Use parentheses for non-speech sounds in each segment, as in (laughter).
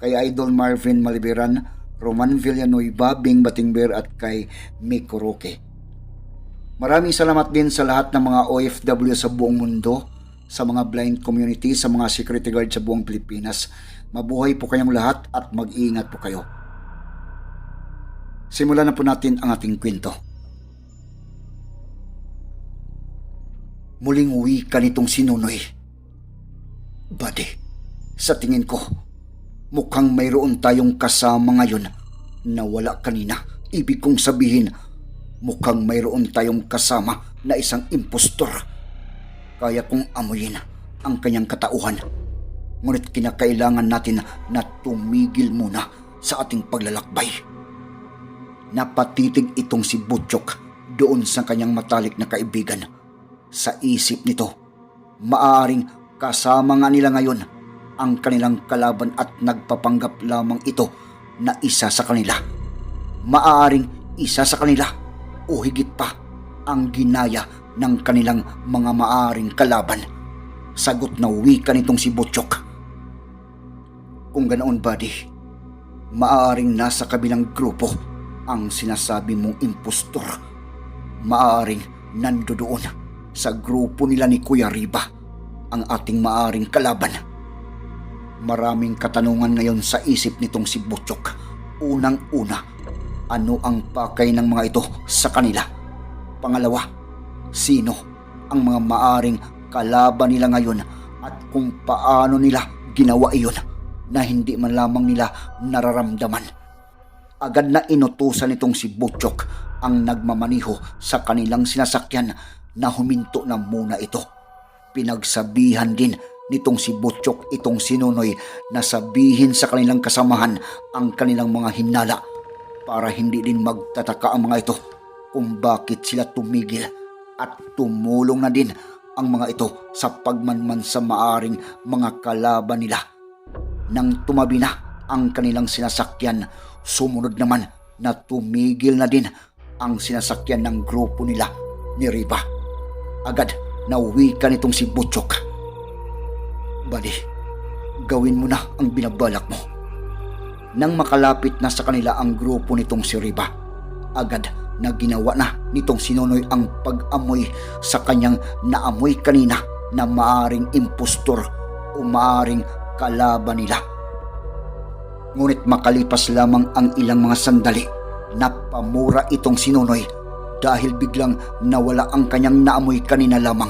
kay Idol Marvin Maliberan, Roman Villanueva, Bing Batingber at kay Miko Roque. Maraming salamat din sa lahat ng mga OFW sa buong mundo, sa mga blind community, sa mga security guard sa buong Pilipinas. Mabuhay po kayong lahat at mag-iingat po kayo. Simulan na po natin ang ating kwento. Muling uwi ka nitong sinunoy. Buddy, sa tingin ko, mukhang mayroon tayong kasama ngayon na wala kanina. Ibig kong sabihin, mukhang mayroon tayong kasama na isang impostor. Kaya kong amuyin ang kanyang katauhan. Ngunit kinakailangan natin na tumigil muna sa ating paglalakbay. Napatitig itong si Butchok doon sa kanyang matalik na kaibigan. Sa isip nito, maaaring kasama nga nila ngayon ang kanilang kalaban at nagpapanggap lamang ito na isa sa kanila. Maaaring isa sa kanila o higit pa ang ginaya ng kanilang mga maaring kalaban. Sagot na wika nitong si Butchok. Kung ganoon, buddy, maaaring nasa kabilang grupo ang sinasabi mong impostor. Maaaring nandoon sa grupo nila ni Kuya Riba ang ating maaring kalaban. Maraming katanungan ngayon sa isip nitong si Butchok. Unang-una, ano ang pakay ng mga ito sa kanila? Pangalawa, sino ang mga maaring kalaban nila ngayon at kung paano nila ginawa iyon na hindi man lamang nila nararamdaman. Agad na inutusan nitong si Butchok ang nagmamaniho sa kanilang sinasakyan na huminto na muna ito. Pinagsabihan din nitong si Butchok itong sinunoy na sabihin sa kanilang kasamahan ang kanilang mga hinala para hindi din magtataka ang mga ito kung bakit sila tumigil at tumulong na din ang mga ito sa pagmanman sa maaring mga kalaban nila. Nang tumabi na ang kanilang sinasakyan, sumunod naman na tumigil na din ang sinasakyan ng grupo nila ni Riba. Agad na ka nitong si Butchok. Buddy, gawin mo na ang binabalak mo. Nang makalapit na sa kanila ang grupo nitong si Riba, agad na ginawa na nitong sinunoy ang pag-amoy sa kanyang naamoy kanina na maaring impostor o maaring kalaban nila. Ngunit makalipas lamang ang ilang mga sandali, napamura itong sinunoy dahil biglang nawala ang kanyang naamoy kanina lamang.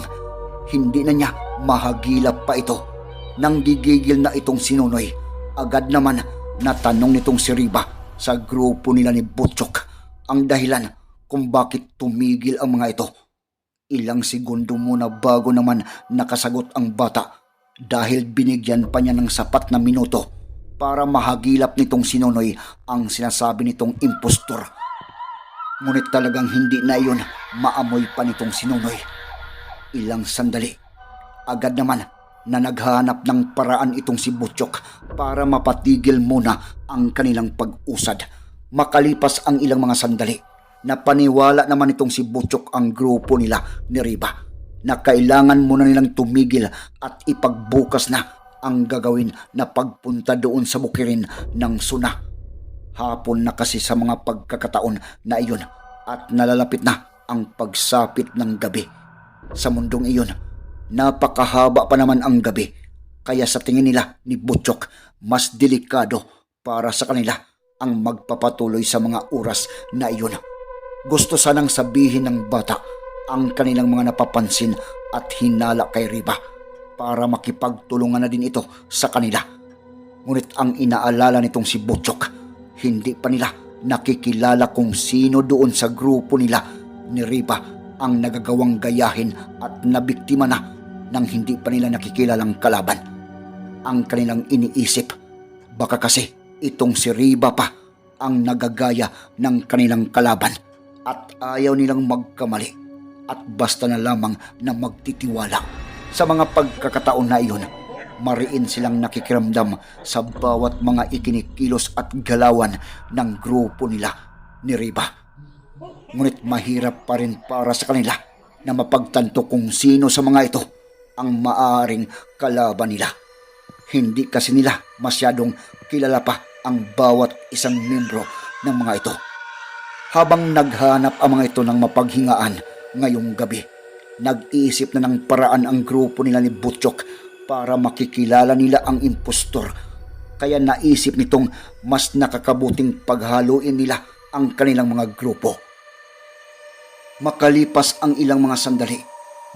Hindi na niya mahagilap pa ito. Nang gigigil na itong sinunoy, agad naman natanong nitong si Riba sa grupo nila ni Butchok ang dahilan kung bakit tumigil ang mga ito. Ilang segundo muna bago naman nakasagot ang bata dahil binigyan pa niya ng sapat na minuto para mahagilap nitong sinunoy ang sinasabi nitong impostor. Ngunit talagang hindi na iyon maamoy pa nitong sinunoy. Ilang sandali, agad naman na naghanap ng paraan itong si Butchok para mapatigil muna ang kanilang pag-usad. Makalipas ang ilang mga sandali, napaniwala naman itong si Butchok ang grupo nila ni Riba na kailangan muna nilang tumigil at ipagbukas na ang gagawin na pagpunta doon sa bukirin ng suna. Hapon na kasi sa mga pagkakataon na iyon at nalalapit na ang pagsapit ng gabi. Sa mundong iyon, napakahaba pa naman ang gabi kaya sa tingin nila ni Butchok mas delikado para sa kanila ang magpapatuloy sa mga oras na iyon. Gusto sanang sabihin ng bata ang kanilang mga napapansin at hinala kay Riba para makipagtulungan na din ito sa kanila. Ngunit ang inaalala nitong si Butchok, hindi pa nila nakikilala kung sino doon sa grupo nila ni Riba ang nagagawang gayahin at nabiktima na nang hindi pa nila nakikilalang kalaban. Ang kanilang iniisip, Baka kasi itong si Riba pa ang nagagaya ng kanilang kalaban at ayaw nilang magkamali at basta na lamang na magtitiwala. Sa mga pagkakataon na iyon, mariin silang nakikiramdam sa bawat mga ikinikilos at galawan ng grupo nila ni Riba. Ngunit mahirap pa rin para sa kanila na mapagtanto kung sino sa mga ito ang maaring kalaban nila. Hindi kasi nila masyadong kilala pa ang bawat isang membro ng mga ito. Habang naghanap ang mga ito ng mapaghingaan ngayong gabi, nag-iisip na ng paraan ang grupo nila ni Butchok para makikilala nila ang impostor. Kaya naisip nitong mas nakakabuting paghaluin nila ang kanilang mga grupo. Makalipas ang ilang mga sandali,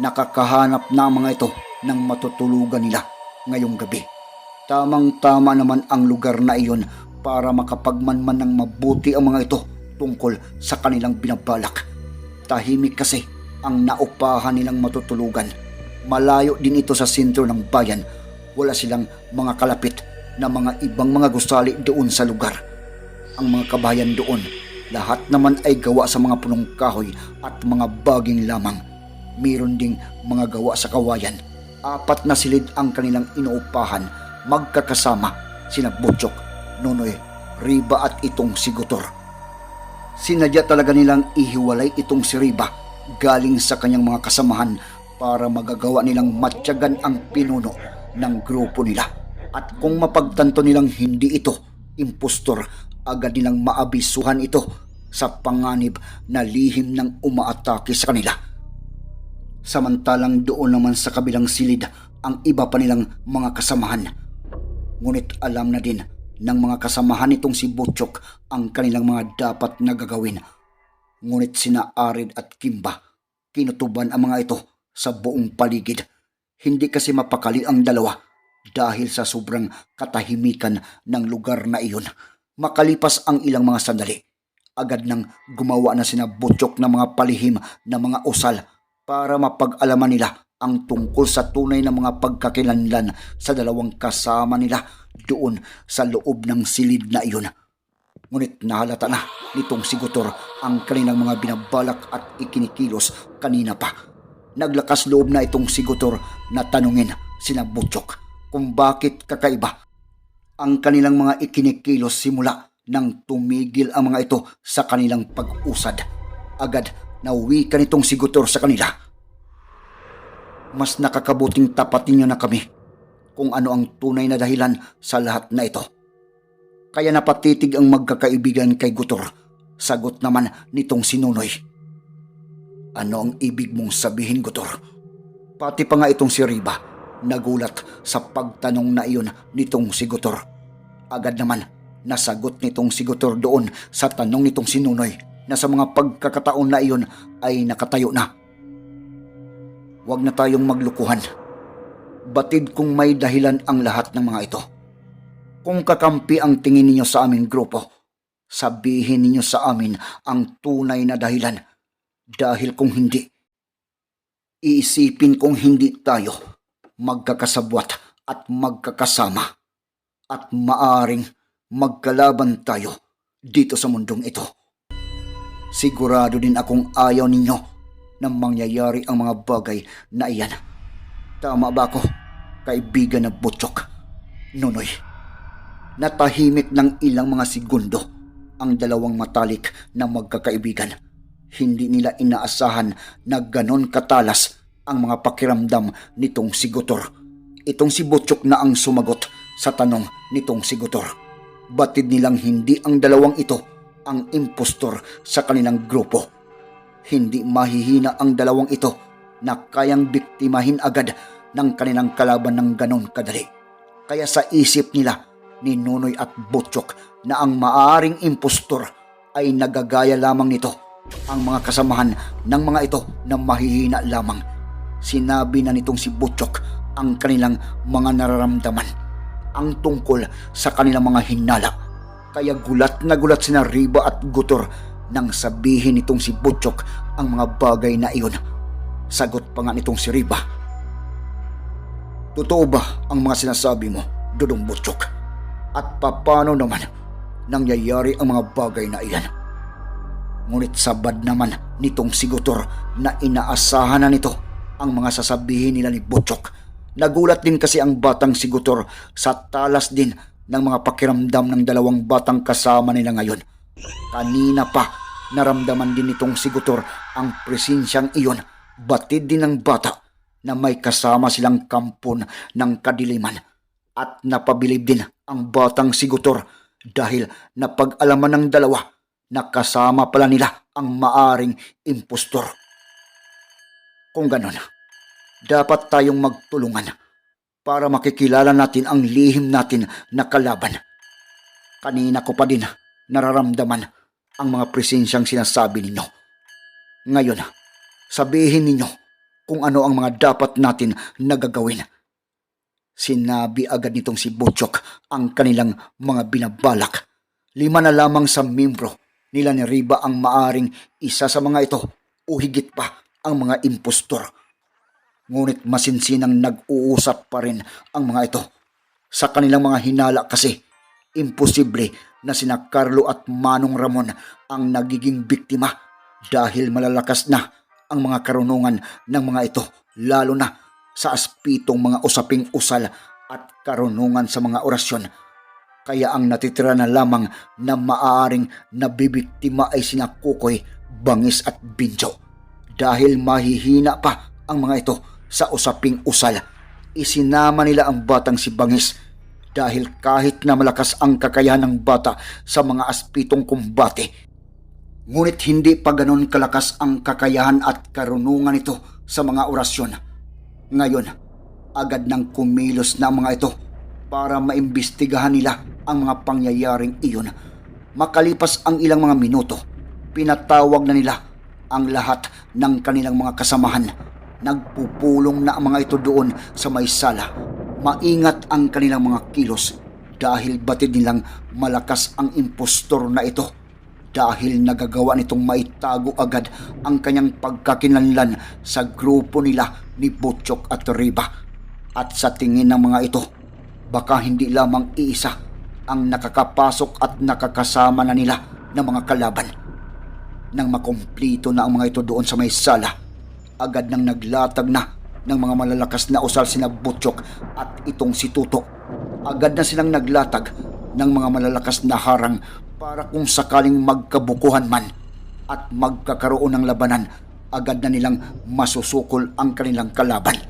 nakakahanap na mga ito ng matutulugan nila ngayong gabi. Tamang-tama naman ang lugar na iyon para makapagmanman ng mabuti ang mga ito tungkol sa kanilang binabalak. Tahimik kasi ang naupahan nilang matutulugan. Malayo din ito sa sentro ng bayan. Wala silang mga kalapit na mga ibang mga gusali doon sa lugar. Ang mga kabayan doon, lahat naman ay gawa sa mga punong kahoy at mga baging lamang. Meron ding mga gawa sa kawayan. Apat na silid ang kanilang inuupahan, magkakasama, sina Butchok, Nonoy, Riba at itong si Gutor. Sinadya talaga nilang ihiwalay itong si Riba galing sa kanyang mga kasamahan para magagawa nilang matyagan ang pinuno ng grupo nila. At kung mapagtanto nilang hindi ito impostor, agad nilang maabisuhan ito sa panganib na lihim ng umaatake sa kanila. Samantalang doon naman sa kabilang silid ang iba pa nilang mga kasamahan. Ngunit alam na din ng mga kasamahan nitong si Butchok ang kanilang mga dapat na gagawin. Ngunit sina Arid at Kimba, kinutuban ang mga ito sa buong paligid. Hindi kasi mapakali ang dalawa dahil sa sobrang katahimikan ng lugar na iyon. Makalipas ang ilang mga sandali, agad nang gumawa na sina Butchok ng mga palihim na mga usal para mapag-alaman nila ang tungkol sa tunay na mga pagkakilanlan sa dalawang kasama nila doon sa loob ng silid na iyon. Ngunit nahalata na nitong si Gutor ang kanilang mga binabalak at ikinikilos kanina pa. Naglakas loob na itong si Gutor na tanungin sina Butchok kung bakit kakaiba ang kanilang mga ikinikilos simula nang tumigil ang mga ito sa kanilang pag-usad. Agad na wika nitong si Gutor sa kanila mas nakakabuting tapatin niyo na kami kung ano ang tunay na dahilan sa lahat na ito. Kaya napatitig ang magkakaibigan kay Gutor. Sagot naman nitong sinunoy. Ano ang ibig mong sabihin, Gutor? Pati pa nga itong si Riba, nagulat sa pagtanong na iyon nitong si Gutor. Agad naman, nasagot nitong si Gutor doon sa tanong nitong sinunoy na sa mga pagkakataon na iyon ay nakatayo na Huwag na tayong maglukuhan. Batid kung may dahilan ang lahat ng mga ito. Kung kakampi ang tingin ninyo sa aming grupo, sabihin ninyo sa amin ang tunay na dahilan. Dahil kung hindi, iisipin kung hindi tayo magkakasabwat at magkakasama at maaring magkalaban tayo dito sa mundong ito. Sigurado din akong ayaw ninyo na mangyayari ang mga bagay na iyan. Tama ba ako, kaibigan na Butchok? Nonoy, natahimik ng ilang mga segundo ang dalawang matalik na magkakaibigan. Hindi nila inaasahan na ganon katalas ang mga pakiramdam nitong si Gutor. Itong si Butchok na ang sumagot sa tanong nitong si Gutor. Batid nilang hindi ang dalawang ito ang impostor sa kanilang grupo hindi mahihina ang dalawang ito na kayang biktimahin agad ng kanilang kalaban ng ganon kadali. Kaya sa isip nila ni Nunoy at Butchok na ang maaring impostor ay nagagaya lamang nito ang mga kasamahan ng mga ito na mahihina lamang. Sinabi na nitong si Butchok ang kanilang mga nararamdaman ang tungkol sa kanilang mga hinala. Kaya gulat na gulat sina Riba at Gutor nang sabihin nitong si Butchok ang mga bagay na iyon. Sagot pa nga nitong si Riba. Totoo ba ang mga sinasabi mo, Dudong Butchok? at papano naman nangyayari ang mga bagay na iyan. Ngunit sabad naman nitong sigutor na inaasahan na nito ang mga sasabihin nila ni Butchok. Nagulat din kasi ang batang sigutor sa talas din ng mga pakiramdam ng dalawang batang kasama nila ngayon. Kanina pa naramdaman din nitong sigutor ang presensyang iyon. Batid din ng bata na may kasama silang kampon ng kadiliman at napabilib din ang batang sigutor dahil napag-alaman ng dalawa na kasama pala nila ang maaring impostor. Kung ganon, dapat tayong magtulungan para makikilala natin ang lihim natin na kalaban. Kanina ko pa din nararamdaman ang mga presensyang sinasabi ninyo. Ngayon, sabihin ninyo kung ano ang mga dapat natin nagagawin. Sinabi agad nitong si Butchok ang kanilang mga binabalak. Lima na lamang sa membro nila ni Riba ang maaring isa sa mga ito o higit pa ang mga impostor. Ngunit masinsinang nag-uusap pa rin ang mga ito. Sa kanilang mga hinala kasi, imposible na sina Carlo at Manong Ramon ang nagiging biktima dahil malalakas na ang mga karunungan ng mga ito lalo na sa aspitong mga usaping usal at karunungan sa mga orasyon. Kaya ang natitira na lamang na maaaring nabibiktima ay sina Kukoy, Bangis at Binjo. Dahil mahihina pa ang mga ito sa usaping usal, isinama nila ang batang si Bangis dahil kahit na malakas ang kakayahan ng bata sa mga aspitong kumbate, ngunit hindi pa ganon kalakas ang kakayahan at karunungan nito sa mga orasyon. Ngayon, agad nang kumilos na ang mga ito para maimbestigahan nila ang mga pangyayaring iyon. Makalipas ang ilang mga minuto, pinatawag na nila ang lahat ng kanilang mga kasamahan. Nagpupulong na ang mga ito doon sa may sala. Maingat ang kanilang mga kilos dahil batid nilang malakas ang impostor na ito dahil nagagawa nitong maitago agad ang kanyang pagkakinlanlan sa grupo nila ni Butchok at Riba. At sa tingin ng mga ito, baka hindi lamang iisa ang nakakapasok at nakakasama na nila ng mga kalaban. Nang makumplito na ang mga ito doon sa may sala, agad nang naglatag na ng mga malalakas na usal sina Butchok at itong si Tuto. Agad na silang naglatag ng mga malalakas na harang para kung sakaling magkabukuhan man at magkakaroon ng labanan, agad na nilang masusukol ang kanilang kalaban.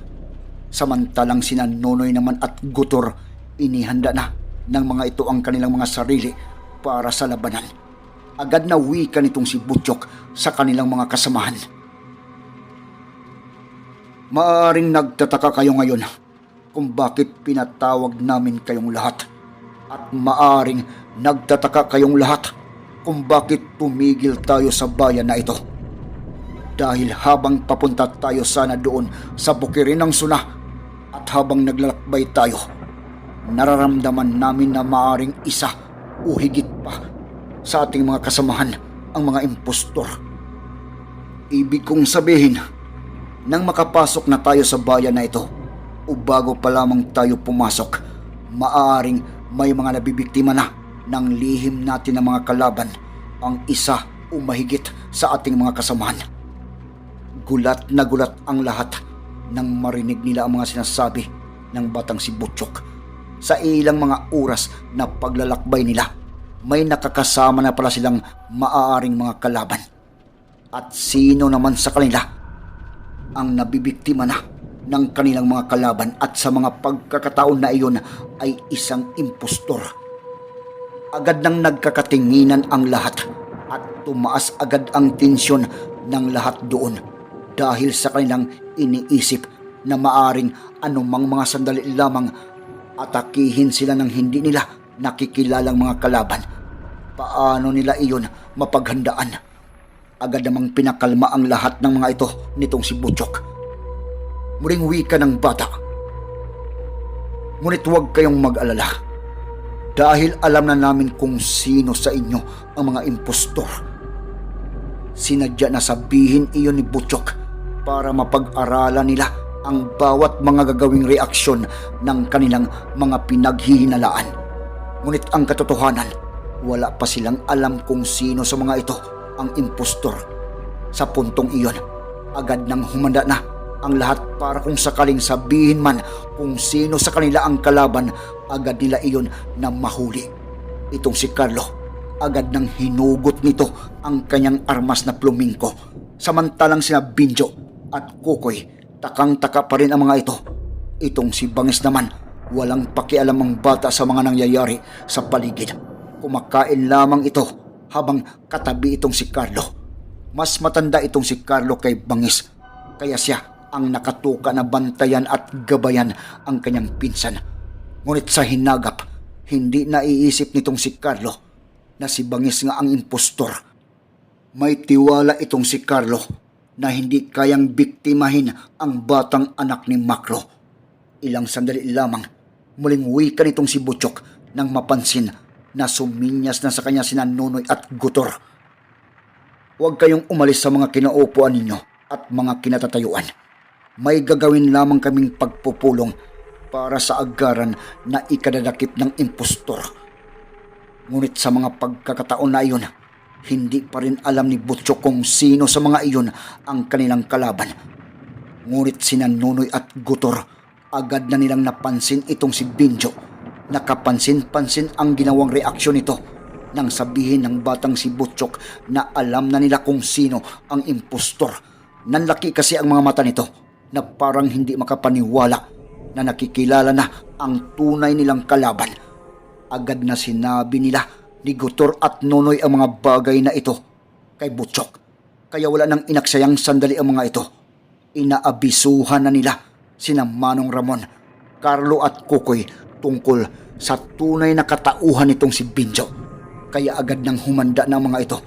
Samantalang sina Nonoy naman at Gutor, inihanda na ng mga ito ang kanilang mga sarili para sa labanan. Agad na wika nitong si Butchok sa kanilang mga kasamahan. Maaring nagtataka kayo ngayon kung bakit pinatawag namin kayong lahat. At maaring nagtataka kayong lahat kung bakit tumigil tayo sa bayan na ito. Dahil habang papunta tayo sana doon sa bukirin ng suna at habang naglalakbay tayo, nararamdaman namin na maaring isa o higit pa sa ating mga kasamahan ang mga impostor. Ibig kong sabihin, nang makapasok na tayo sa bayan na ito, o bago pa lamang tayo pumasok, maaring may mga nabibiktima na ng lihim natin ng mga kalaban ang isa o mahigit sa ating mga kasamahan. Gulat na gulat ang lahat nang marinig nila ang mga sinasabi ng batang si Butchok. Sa ilang mga oras na paglalakbay nila, may nakakasama na pala silang maaaring mga kalaban. At sino naman sa kanila ang nabibiktima na ng kanilang mga kalaban at sa mga pagkakataon na iyon ay isang impostor. Agad nang nagkakatinginan ang lahat at tumaas agad ang tensyon ng lahat doon dahil sa kanilang iniisip na maaring anumang mga sandali lamang atakihin sila ng hindi nila nakikilalang mga kalaban. Paano nila iyon mapaghandaan? Agad namang pinakalma ang lahat ng mga ito nitong si Butchok. Muling wika ng bata. Ngunit huwag kayong mag-alala. Dahil alam na namin kung sino sa inyo ang mga impostor. Sinadya na sabihin iyon ni Butchok para mapag-aralan nila ang bawat mga gagawing reaksyon ng kanilang mga pinaghihinalaan. Ngunit ang katotohanan, wala pa silang alam kung sino sa mga ito ang impostor. Sa puntong iyon, agad nang humanda na ang lahat para kung sakaling sabihin man kung sino sa kanila ang kalaban, agad nila iyon na mahuli. Itong si Carlo, agad nang hinugot nito ang kanyang armas na plumingko. Samantalang sina Binjo at Kukoy, takang-taka pa rin ang mga ito. Itong si Bangis naman, walang pakialam ang bata sa mga nangyayari sa paligid. Kumakain lamang ito habang katabi itong si Carlo. Mas matanda itong si Carlo kay Bangis, kaya siya ang nakatuka na bantayan at gabayan ang kanyang pinsan. Ngunit sa hinagap, hindi naiisip nitong si Carlo na si Bangis nga ang impostor. May tiwala itong si Carlo na hindi kayang biktimahin ang batang anak ni Makro. Ilang sandali lamang, muling wika nitong si Butchok nang mapansin na suminyas na sa kanya sina Nunoy at Gutor. Huwag kayong umalis sa mga kinaupuan ninyo at mga kinatatayuan. May gagawin lamang kaming pagpupulong para sa agaran na ikadadakip ng impostor. Ngunit sa mga pagkakataon na iyon, hindi pa rin alam ni Butcho kung sino sa mga iyon ang kanilang kalaban. Ngunit sina Nunoy at Gutor, agad na nilang napansin itong si Binjo. Nakapansin-pansin ang ginawang reaksyon nito nang sabihin ng batang si Butchok na alam na nila kung sino ang impostor. Nanlaki kasi ang mga mata nito na parang hindi makapaniwala na nakikilala na ang tunay nilang kalaban. Agad na sinabi nila ni Gutor at Nonoy ang mga bagay na ito kay Butchok. Kaya wala nang inaksayang sandali ang mga ito. Inaabisuhan na nila sina Manong Ramon, Carlo at Kukoy tungkol sa tunay na katauhan nitong si Binjo. Kaya agad nang humanda ng mga ito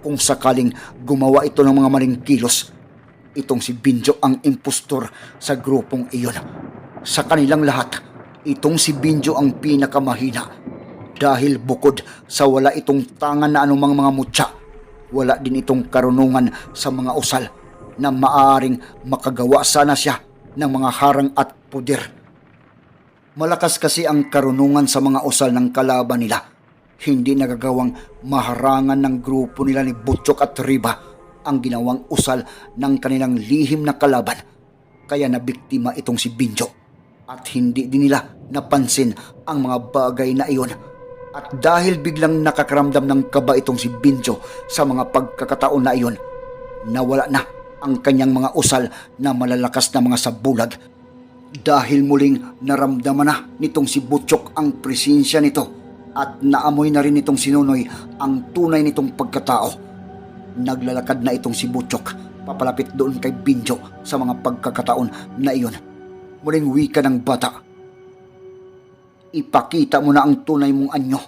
kung sakaling gumawa ito ng mga maling kilos. Itong si Binjo ang impostor sa grupong iyon. Sa kanilang lahat, itong si Binjo ang pinakamahina dahil bukod sa wala itong tangan na anumang mga mutya, wala din itong karunungan sa mga usal na maaaring makagawa sana siya ng mga harang at puder. Malakas kasi ang karunungan sa mga usal ng kalaban nila. Hindi nagagawang maharangan ng grupo nila ni Butchok at Riba ang ginawang usal ng kanilang lihim na kalaban. Kaya nabiktima itong si Binjo. At hindi din nila napansin ang mga bagay na iyon. At dahil biglang nakakaramdam ng kaba itong si Binjo sa mga pagkakataon na iyon, nawala na ang kanyang mga usal na malalakas na mga sabulag dahil muling naramdaman na nitong si Butchok ang presensya nito at naamoy na rin nitong sinunoy ang tunay nitong pagkatao. Naglalakad na itong si Butchok papalapit doon kay Binjo sa mga pagkakataon na iyon. Muling wika ng bata. Ipakita mo na ang tunay mong anyo.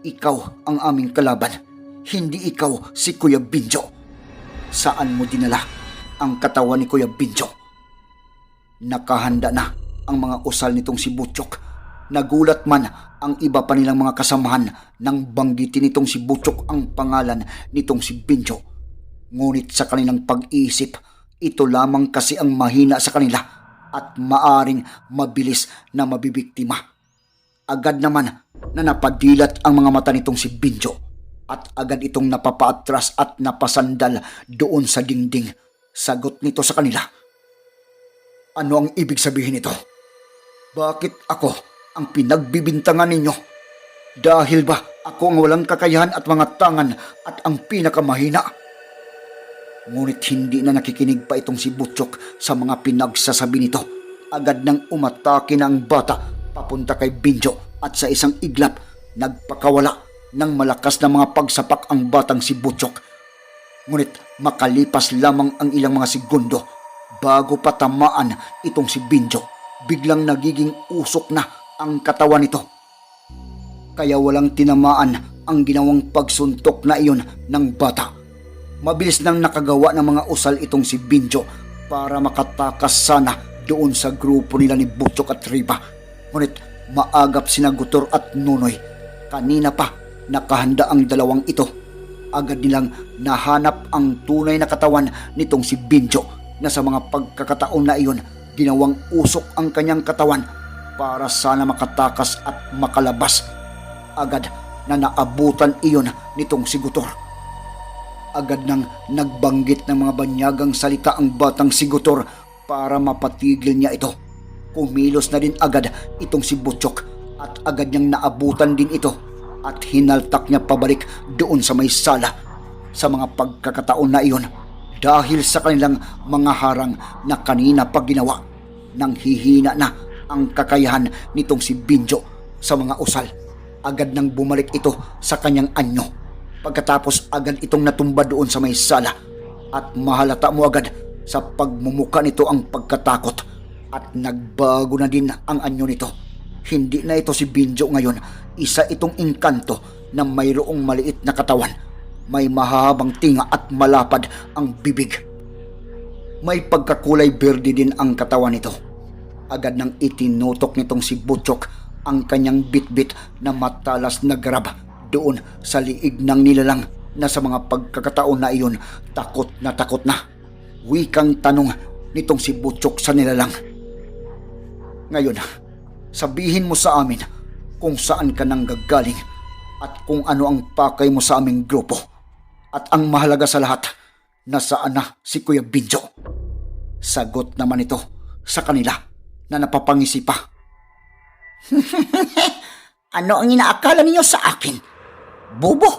Ikaw ang aming kalaban, hindi ikaw si Kuya Binjo. Saan mo dinala ang katawan ni Kuya Binjo? Nakahanda na ang mga usal nitong si Butchok. Nagulat man ang iba pa nilang mga kasamahan nang banggitin nitong si Butchok ang pangalan nitong si Binjo. Ngunit sa kanilang pag-iisip, ito lamang kasi ang mahina sa kanila at maaring mabilis na mabibiktima. Agad naman na napadilat ang mga mata nitong si Binjo at agad itong napapaatras at napasandal doon sa dingding. Sagot nito sa kanila. Ano ang ibig sabihin nito? Bakit ako ang pinagbibintangan ninyo? Dahil ba ako ang walang kakayahan at mga tangan at ang pinakamahina? Ngunit hindi na nakikinig pa itong si Butchok sa mga pinagsasabi nito. Agad nang umatake na ang bata papunta kay Binjo at sa isang iglap nagpakawala ng malakas na mga pagsapak ang batang si Butchok. Ngunit makalipas lamang ang ilang mga segundo bago patamaan itong si Binjo, biglang nagiging usok na ang katawan nito. Kaya walang tinamaan ang ginawang pagsuntok na iyon ng bata. Mabilis nang nakagawa ng mga usal itong si Binjo para makatakas sana doon sa grupo nila ni Butchok at Riba. Ngunit maagap sina Gutor at Nunoy. Kanina pa nakahanda ang dalawang ito. Agad nilang nahanap ang tunay na katawan nitong si Binjo na sa mga pagkakataon na iyon ginawang usok ang kanyang katawan para sana makatakas at makalabas agad na naabutan iyon nitong si Gutor. Agad nang nagbanggit ng mga banyagang salita ang batang si Gutor para mapatigil niya ito. Kumilos na din agad itong si Butchok at agad niyang naabutan din ito at hinaltak niya pabalik doon sa may sala sa mga pagkakataon na iyon dahil sa kanilang mga harang na kanina pa ginawa nang hihina na ang kakayahan nitong si Binjo sa mga usal. Agad nang bumalik ito sa kanyang anyo. Pagkatapos agad itong natumba doon sa may sala at mahalata mo agad sa pagmumuka nito ang pagkatakot at nagbago na din ang anyo nito. Hindi na ito si Binjo ngayon. Isa itong inkanto na mayroong maliit na katawan. May mahahabang tinga at malapad ang bibig. May pagkakulay berde din ang katawan nito. Agad nang itinutok nitong si Butchok ang kanyang bitbit na matalas na grab doon sa liig ng nilalang na sa mga pagkakataon na iyon takot na takot na. Wikang tanong nitong si Butchok sa nilalang. Ngayon, sabihin mo sa amin kung saan ka nang gagaling at kung ano ang pakay mo sa aming grupo. At ang mahalaga sa lahat, nasaan na si Kuya Binjo? Sagot naman ito sa kanila na napapangisi pa. (laughs) ano ang inaakala ninyo sa akin? Bobo,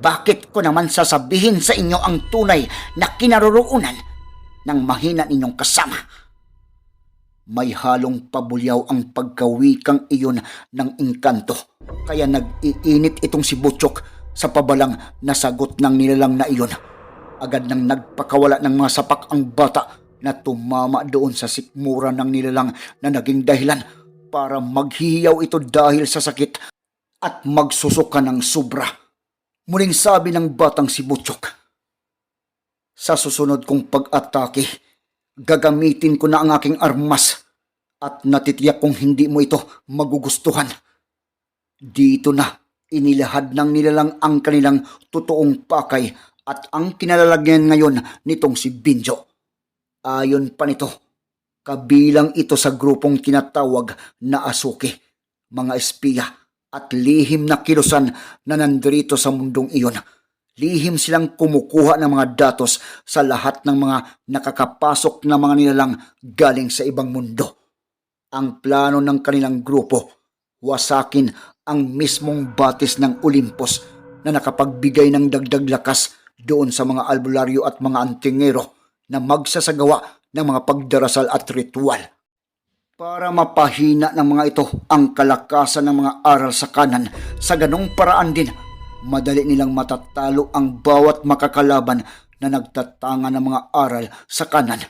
bakit ko naman sasabihin sa inyo ang tunay na kinaroroonan ng mahina ninyong kasama? May halong pabulyaw ang pagkawikang iyon ng engkanto. Kaya nag-iinit itong si Butchok sa pabalang nasagot ng nilalang na iyon. Agad nang nagpakawala ng mga sapak ang bata na tumama doon sa sikmura ng nilalang na naging dahilan para maghihiyaw ito dahil sa sakit at magsusuka ng sobra. Muling sabi ng batang si Butchok, Sa susunod kong pag-atake, gagamitin ko na ang aking armas at natitiyak kong hindi mo ito magugustuhan. Dito na inilahad ng nilalang ang kanilang totoong pakay at ang kinalalagyan ngayon nitong si Binjo. Ayon pa nito, kabilang ito sa grupong tinatawag na Asuki, mga espiya at lihim na kilusan na nandito sa mundong iyon. Lihim silang kumukuha ng mga datos sa lahat ng mga nakakapasok na mga nilalang galing sa ibang mundo. Ang plano ng kanilang grupo, wasakin ang mismong batis ng Olympus na nakapagbigay ng dagdag lakas doon sa mga albularyo at mga antingero na magsasagawa ng mga pagdarasal at ritual. Para mapahina ng mga ito ang kalakasan ng mga aral sa kanan, sa ganong paraan din, madali nilang matatalo ang bawat makakalaban na nagtatanga ng mga aral sa kanan.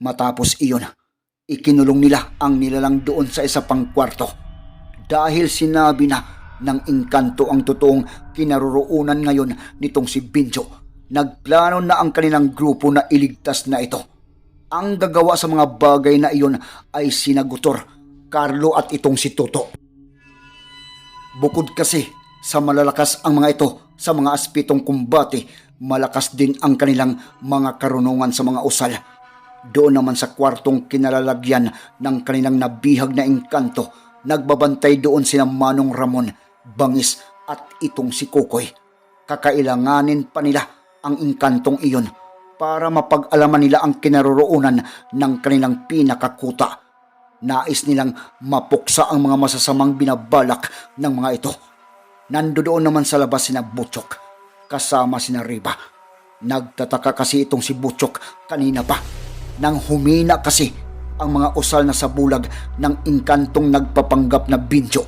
Matapos iyon, ikinulong nila ang nilalang doon sa isa pang kwarto. Dahil sinabi na ng engkanto ang totoong kinaroroonan ngayon nitong si Binjo, nagplano na ang kanilang grupo na iligtas na ito. Ang gagawa sa mga bagay na iyon ay sinagutor, Carlo at itong si Toto. Bukod kasi sa malalakas ang mga ito sa mga aspitong kumbate, malakas din ang kanilang mga karunungan sa mga usal. Doon naman sa kwartong kinalalagyan ng kanilang nabihag na engkanto, nagbabantay doon sina Manong Ramon, Bangis at itong si Kukoy. Kakailanganin pa nila ang engkantong iyon para mapag-alaman nila ang kinaroroonan ng kanilang pinakakuta. Nais nilang mapuksa ang mga masasamang binabalak ng mga ito. Nandoon naman sa labas sina Butchok, kasama sina Riba. Nagtataka kasi itong si Butchok kanina pa. Nang humina kasi ang mga usal na sa bulag ng inkantong nagpapanggap na binjo.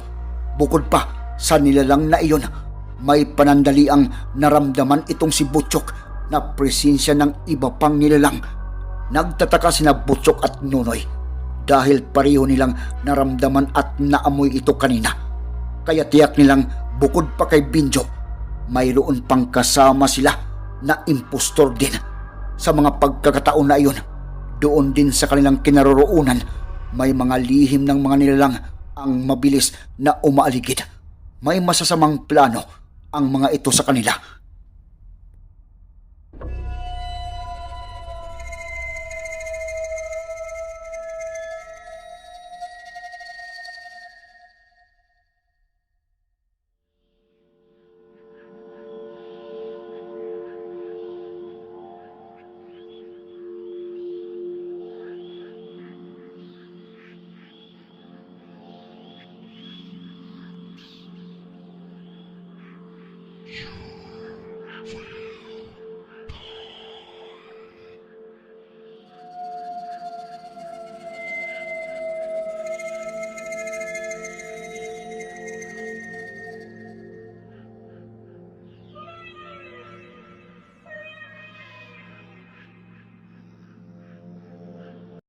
Bukod pa sa nilalang na iyon, may panandaliang naramdaman itong si Butchok na presensya ng iba pang nilalang. Nagtataka sina Butchok at Nunoy dahil pareho nilang naramdaman at naamoy ito kanina. Kaya tiyak nilang bukod pa kay Binjo, mayroon pang kasama sila na impostor din. Sa mga pagkakataon na iyon, doon din sa kanilang kinaroroonan, may mga lihim ng mga nilalang ang mabilis na umaaligid. May masasamang plano ang mga ito sa kanila